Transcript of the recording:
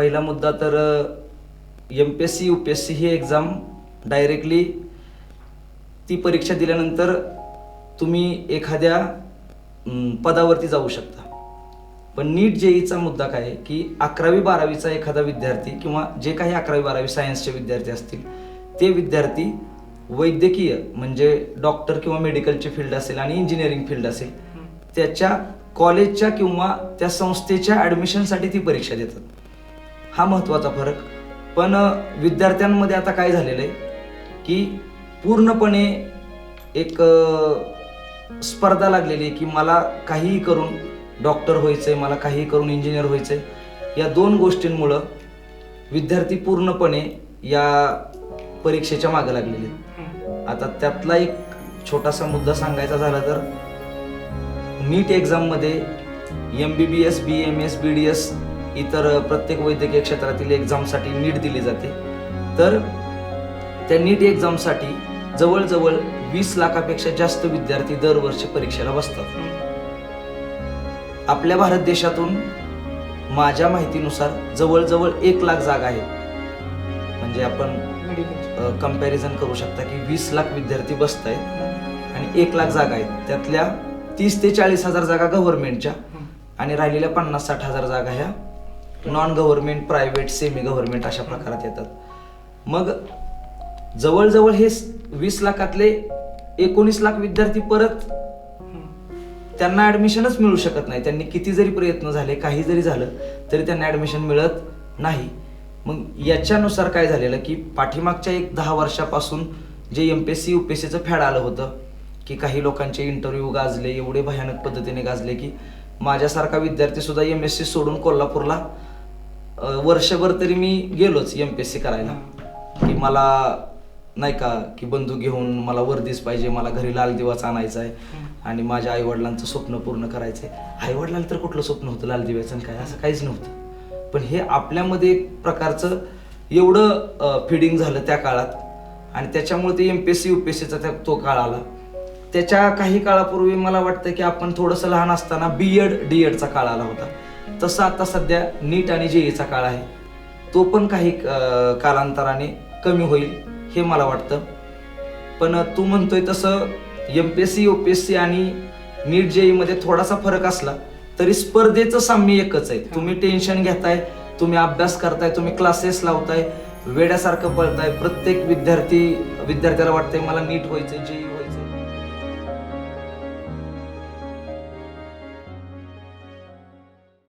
पहिला मुद्दा तर M P S C U P S C ही एक्झाम डायरेक्टली ती परीक्षा दिल्यानंतर तुम्ही एखाद्या पदावरती जाऊ शकता. पण नीट जेईचा मुद्दा काय आहे की अकरावी बारावीचा एखादा विद्यार्थी किंवा जे काही अकरावी बारावी सायन्सचे विद्यार्थी असतील ते विद्यार्थी वैद्यकीय म्हणजे डॉक्टर किंवा मेडिकलची फील्ड असेल आणि इंजिनिअरिंग फील्ड असेल त्याच्या कॉलेजच्या किंवा त्या संस्थेच्या ॲडमिशनसाठी ती परीक्षा देतात. हा महत्त्वाचा फरक. पण विद्यार्थ्यांमध्ये आता काय झालेलं आहे की पूर्णपणे एक स्पर्धा लागलेली आहे की मला काहीही करून डॉक्टर व्हायचं आहे मला काहीही करून इंजिनियर व्हायचं आहे या दोन गोष्टींमुळं विद्यार्थी पूर्णपणे या परीक्षेच्या मागे लागलेले आहेत. आता त्यातला एक छोटासा मुद्दा सांगायचा झाला तर नीट एक्झाममध्ये M B B S B M S B D S इतर प्रत्येक वैद्यकीय क्षेत्रातील एक्झामसाठी नीट दिली जाते. तर त्या नीट एक्झामसाठी जवळजवळ वीस लाखापेक्षा जास्त विद्यार्थी दरवर्षी परीक्षेला बसतात. आपल्या भारत देशातून माझ्या माहितीनुसार जवळजवळ एक लाख जागा आहेत. म्हणजे आपण मेडिकल कंपॅरिझन करू शकता की वीस लाख विद्यार्थी बसत आहेत आणि एक लाख जागा आहेत. त्यातल्या तीस ते चाळीस हजार जागा गव्हर्नमेंटच्या आणि राहिलेल्या पन्नास साठ हजार जागा ह्या non government private semi government अशा प्रकारात येतात. मग जवळजवळ हे वीस लाखातले एकोणीस लाख विद्यार्थी परत त्यांना ऍडमिशनच मिळू शकत नाही. त्यांनी किती जरी प्रयत्न झाले काही जरी झालं तरी त्यांना ऍडमिशन मिळत नाही. मग याच्यानुसार काय झालेलं की पाठीमागच्या एक दहा वर्षापासून जे M P S C U P S सीचं फॅड आलं होतं की काही लोकांचे इंटरव्ह्यू गाजले एवढे भयानक पद्धतीने गाजले की माझ्यासारखा विद्यार्थी सुद्धा एम एस सी सोडून कोल्हापूरला वर्षभर तरी मी गेलोच एम पी एस सी करायला. की मला नाही का की बंधू घेऊन मला वर्दीच पाहिजे मला घरी लाल दिवाच आणायचा आहे आणि माझ्या आईवडिलांचं स्वप्न पूर्ण करायचं आहे आईवडिलांना तर कुठलं स्वप्न होतं लाल दिव्याचं काय? असं काहीच नव्हतं. पण हे आपल्यामध्ये एक प्रकारचं एवढं फिडिंग झालं त्या काळात. आणि त्याच्यामुळे ते M P S C U P S सीचा त्या तो काळ आला. त्याच्या काही काळापूर्वी मला वाटतं की आपण थोडंसं लहान असताना बी एड डी एडचा काळ आला होता. तसं आता सध्या नीट आणि जे जेईचा काळ आहे. तो पण काही कालांतराने कमी होईल हे मला वाटतं. पण तू म्हणतोय तसं M P S C U P S C आणि नीट जे मध्ये थोडासा फरक असला तरी स्पर्धेचं साम्य एकच आहे. तुम्ही टेन्शन घेताय तुम्ही अभ्यास करताय तुम्ही क्लासेस लावताय वेड्यासारखं पळताय. प्रत्येक विद्यार्थी विद्यार्थ्याला वाटतंय मला नीट व्हायचं जे